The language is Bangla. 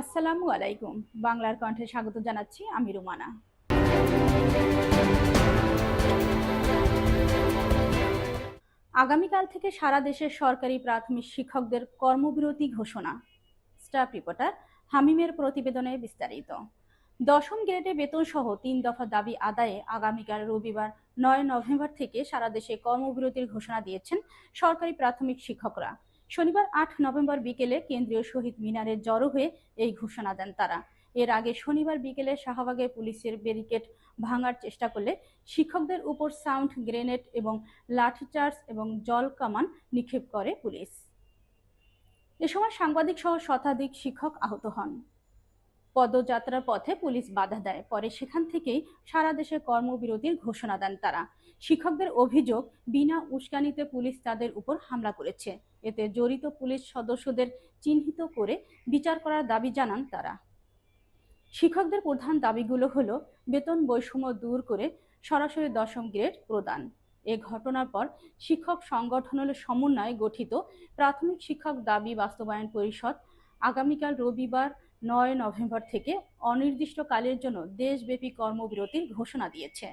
আসসালামু আলাইকুম। বাংলার কণ্ঠে স্বাগত জানাচ্ছি আমি রুমানা। আগামীকাল থেকে সারা দেশের সরকারি প্রাথমিক শিক্ষকদের কর্মবিরতি ঘোষণা। স্টাফ রিপোর্টার হামিমের প্রতিবেদনে বিস্তারিত। দশম গ্রেডে বেতন সহ তিন দফা দাবি আদায়ে আগামীকাল রবিবার, নয় নভেম্বর থেকে সারা দেশে কর্মবিরতির ঘোষণা দিয়েছেন সরকারি প্রাথমিক শিক্ষকরা। শনিবার আট নভেম্বর বিকেলে কেন্দ্রীয় শহীদ মিনারে জড়ো হয়ে এই ঘোষণা দেন তারা। এর আগে শনিবার বিকেলে শাহবাগে পুলিশের ব্যারিকেড ভাঙার চেষ্টা করলে শিক্ষকদের উপর সাউন্ড, গ্রেনেড এবং লাঠিচার্জ এবং জল কামান নিক্ষেপ করে পুলিশ। এ সময় সাংবাদিক সহ শতাধিক শিক্ষক আহত হন। পদযাত্রার পথে পুলিশ বাধা দেয়। পরে সেখান থেকেই সারা দেশে কর্মবিরতির ঘোষণা দেন তারা। শিক্ষকদের অভিযোগ, বিনা উস্কানিতে পুলিশ তাদের উপর হামলা করেছে। এতে জড়িত পুলিশ সদস্যদের চিহ্নিত করে বিচার করার দাবি জানান তারা। শিক্ষকদের প্রধান দাবিগুলো হলো, বেতন বৈষম্য দূর করে সরাসরি দশম গ্রেড প্রদান। এ ঘটনার পর শিক্ষক সংগঠনের সমন্বয়ে গঠিত প্রাথমিক শিক্ষক দাবি বাস্তবায়ন পরিষদ আগামীকাল রবিবার নয় নভেম্বর থেকে অনির্দিষ্টকালের জন্য দেশব্যাপী কর্মবিরতির ঘোষণা দিয়েছে।